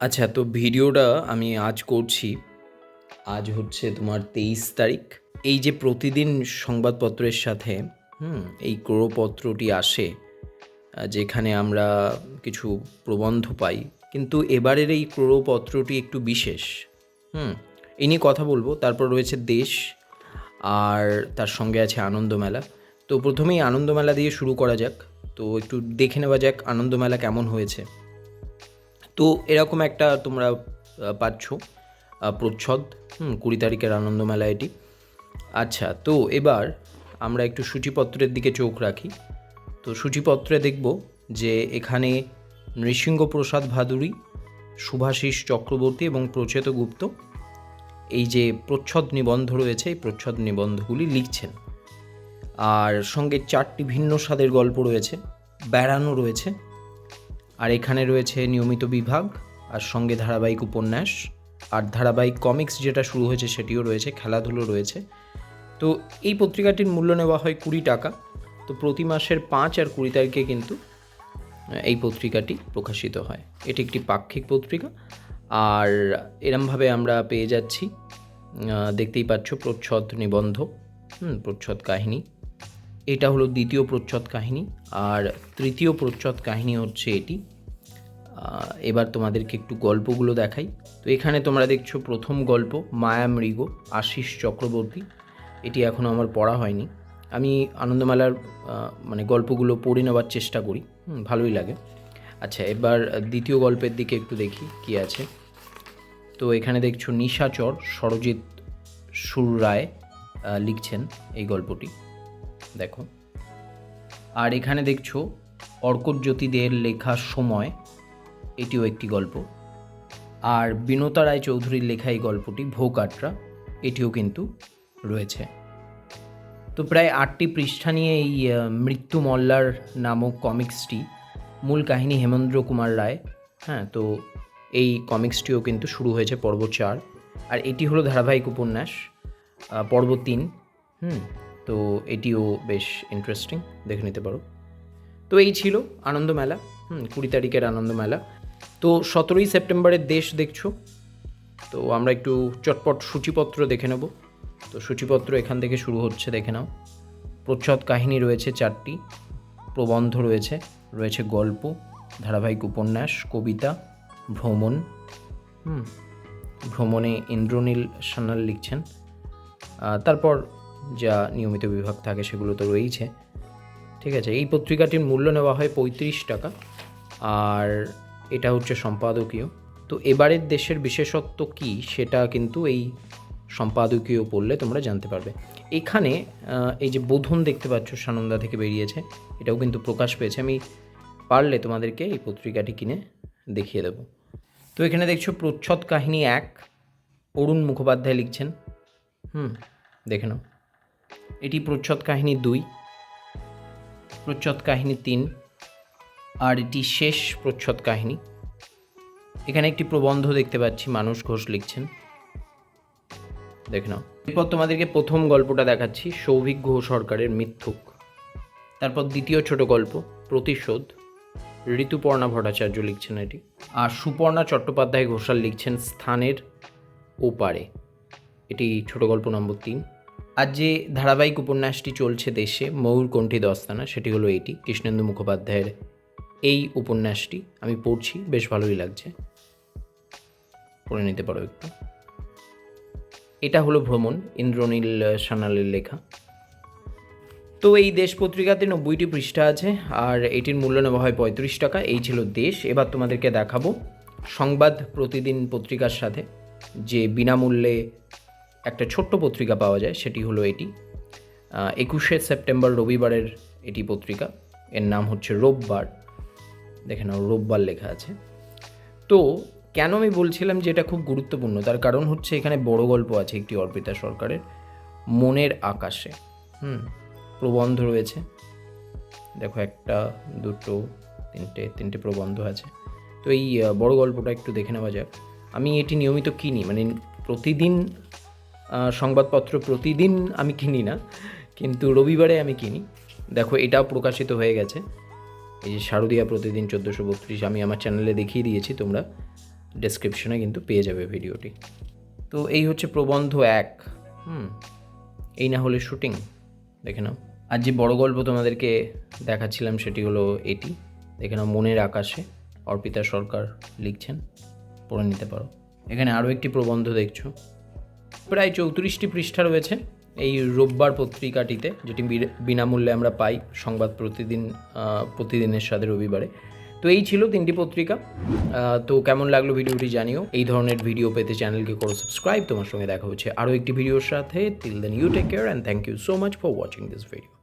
আচ্ছা তো ভিডিওটা আমি আজ করছি। আজ হচ্ছে তোমার তেইশ তারিখ। এই যে প্রতিদিন সংবাদপত্রের সাথে, হুম, এই ক্রোপত্রটি আসে যেখানে আমরা কিছু প্রবন্ধ পাই, কিন্তু এবারের এই ক্রোপত্রটি একটু বিশেষ, হুম এই নিয়ে কথা বলব। তারপর রয়েছে দেশ আর তার সঙ্গে আছে আনন্দমেলা। তো প্রথমেই আনন্দমেলা দিয়ে শুরু করা যাক। তো একটু দেখে নেওয়া যাক আনন্দমেলা কেমন হয়েছে। তো এরকম একটা তোমরা পাচ্ছ প্রচ্ছদ, হুম, কুড়ি তারিখের আনন্দমেলা এটি। আচ্ছা তো এবার আমরা একটু সূচিপত্রের দিকে চোখ রাখি। তো সূচিপত্রে দেখব যে এখানে নৃসিংহপ্রসাদ ভাদুরী শুভাশিস চক্রবর্তী এবং প্রচেত গুপ্ত এই যে প্রচ্ছদ নিবন্ধ রয়েছে, এই প্রচ্ছদ নিবন্ধগুলি লিখছেন। আর সঙ্গে চারটি ভিন্ন স্বাদের গল্প রয়েছে, বেড়ানো রয়েছে আর এখানে রয়েছে নিয়মিত বিভাগ আর সঙ্গে ধারাবাহিক উপন্যাস আর ধারাবাহিক কমিক্স যেটা শুরু হয়েছে সেটিও রয়েছে খেলাধুলো রয়েছে। তো এই পত্রিকাটির মূল্য নেওয়া হয় কুড়ি টাকা। তো প্রতি মাসের পাঁচ আর কুড়ি তারিখে কিন্তু এই পত্রিকাটি প্রকাশিত হয়। এটি একটি পাক্ষিক পত্রিকা আর এরমভাবে আমরা পেয়ে যাচ্ছি। দেখতেই পাচ্ছ প্রচ্ছদ নিবন্ধ হুম, প্রচ্ছদ কাহিনী। এটা হলো দ্বিতীয় প্রচ্ছদ কাহিনী, আর তৃতীয় প্রচ্ছদ কাহিনী হচ্ছে এটি। এবার তোমাদেরকে একটু গল্পগুলো দেখাই। তো এখানে তোমরা দেখছ প্রথম গল্প, মায়া মৃগ, আশিস চক্রবর্তী। এটি এখনও আমার পড়া হয়নি। আমি আনন্দমেলার মানে গল্পগুলো পড়ে নেওয়ার চেষ্টা করি। ভালোই লাগে। আচ্ছা এবার দ্বিতীয় গল্পের দিকে একটু দেখি কি আছে। তো এখানে দেখছ নিশাচর সরজিৎ সুর রায় লিখছেন এই গল্পটি। দেখো। আর এখানে দেখছ, অর্কজ্যোতিদের লেখা সময় এটিও একটি গল্প। আর বিনতা রায় চৌধুরীর লেখা এই গল্পটি ভোকাটরা, এটিও কিন্তু রয়েছে। তো প্রায় আটটি পৃষ্ঠা নিয়ে এই মৃত্যু মল্লার নামক কমিক্সটি, মূল কাহিনী হেমেন্দ্র কুমার রায় হ্যাঁ তো এই কমিক্সটিও কিন্তু শুরু হয়েছে পর্ব চার। আর এটি হলো ধারাবাহিক উপন্যাস পর্ব তিন, হুম তো এটিও বেশ ইন্টারেস্টিং দেখে নিতে পারো। তো এই ছিল আনন্দমেলা হুম, কুড়ি তারিখের আনন্দমেলা তো সতেরোই সেপ্টেম্বরের দেশ দেখছ, তো আমরা একটু চটপট সূচিপত্র দেখে নেব। তো সূচিপত্র এখান থেকে শুরু হচ্ছে, দেখে নাও। প্রচ্ছদ কাহিনী রয়েছে চারটি, প্রবন্ধ রয়েছে রয়েছে গল্প, ধারাবাহিক উপন্যাস, কবিতা, ভ্রমণ, হুম, ভ্রমণে ইন্দ্রনীল সান্যাল লিখছেন। তারপর যা নিয়মিত বিভাগ থাকে সেগুলো তো রয়েইছে। ঠিক আছে, এই পত্রিকাটির মূল্য নেওয়া হয় পঁয়ত্রিশ টাকা আর এটা হচ্ছে সম্পাদকীয়। তো এবারের দেশের বিশেষত্ব কি সেটা কিন্তু এই সম্পাদকীয় পড়লে তোমরা জানতে পারবে। এখানে এই যে বোধন দেখতে পাচ্ছ সানন্দা থেকে বেরিয়েছে, এটাও কিন্তু প্রকাশ পেয়েছে। আমি পারলে তোমাদেরকে এই পত্রিকাটি কিনে দেখিয়ে দেবো। তো এখানে দেখছ প্রচ্ছদ কাহিনী এক, অরুণ মুখোপাধ্যায় লিখছেন। হুম, দেখে নাও। এটি প্রচ্ছদ কাহিনী দুই, প্রচ্ছদ কাহিনী তিন, আর এটি শেষ প্রচ্ছদ কাহিনী। এখানে একটি প্রবন্ধ দেখতে পাচ্ছি, মানুষ ঘোষ লিখছেন। দেখে নাও। এরপর তোমাদেরকে প্রথম গল্পটা দেখাচ্ছি, সৌভিক ঘোষ সরকারের মিথ্যুক তারপর দ্বিতীয় ছোট গল্প, প্রতিশোধ, ঋতুপর্ণা ভট্টাচার্য লিখছেন এটি। আর সুপর্ণা চট্টোপাধ্যায় ঘোষাল লিখছেন, স্থানের ওপারে। এটি ছোট গল্প নম্বর তিন। আর যে ধারাবাহিক উপন্যাসটি চলছে দেশে, ময়ূর কণ্ঠী দস্তানা, সেটি হলো এটি, কৃষ্ণেন্দু মুখোপাধ্যায়ের এই উপন্যাসটি। আমি পড়ছি, বেশ ভালোই লাগছে। পড়ে নিতে পারো একটু। এটা হলো ভ্রমণ, ইন্দ্রনীল সানালের লেখা। তো এই দেশ পত্রিকাতে নব্বইটি পৃষ্ঠা আছে, আর এটির মূল্য নেওয়া হয় পঁয়ত্রিশ টাকা। এই ছিল দেশ। এবার তোমাদেরকে দেখাবো সংবাদ প্রতিদিন পত্রিকার সাথে, যে বিনামূল্যে একটা ছোট্ট পত্রিকা পাওয়া যায়, সেটি হলো এটি। একুশে সেপ্টেম্বর রবিবারের এটি পত্রিকা। এর নাম হচ্ছে রোববার। দেখে নাও, রোববার লেখা আছে। তো কেন আমি বলছিলাম যে এটা খুব গুরুত্বপূর্ণ? তার কারণ হচ্ছে এখানে বড় গল্প আছে একটি অর্পিতা সরকারের, মনের আকাশে। হুম, প্রবন্ধ রয়েছে। দেখো, একটা, দুটো, তিনটে তিনটে প্রবন্ধ আছে। তো এই বড় গল্পটা একটু দেখে নেওয়া যাক। আমি এটি নিয়মিত কিনি মানে প্রতিদিন সংবাদপত্র প্রতিদিন আমি কিনি না, কিন্তু রবিবারে আমি কিনি। দেখো, এটাও প্রকাশিত হয়ে গেছে। এই যে শারদীয়া প্রতিদিন চোদ্দোশো বত্রিশ, আমি আমার চ্যানেলে দেখিয়ে দিয়েছি, তোমরা ডেসক্রিপশনে কিন্তু পেয়ে যাবে ভিডিওটি তো এই হচ্ছে প্রবন্ধ এক। হুম, এই না হলে শুটিং দেখে নাও। আর যে বড় গল্প তোমাদেরকে দেখাচ্ছিলাম, সেটি হলো এটি। দেখে নাও, মনের আকাশে অর্পিতা সরকার লিখছেন, পড়ে নিতে পারো। এখানে আরও একটি প্রবন্ধ দেখছ। প্রায় চৌত্রিশটি পৃষ্ঠা রয়েছে এই রোববার পত্রিকাটিতে, যেটি বিনামূল্যে আমরা পাই সংবাদ প্রতিদিন প্রতিদিনের সাথে রবিবারে। তো এই ছিল তিনটি পত্রিকা। তো কেমন লাগল ভিডিওটি জানিও। এই ধরনের ভিডিও পেতে চ্যানেলকে করো সাবস্ক্রাইব। তোমার সঙ্গে দেখা হচ্ছে আরও একটি ভিডিওর সাথে। Till then you take care and thank you so much for watching this video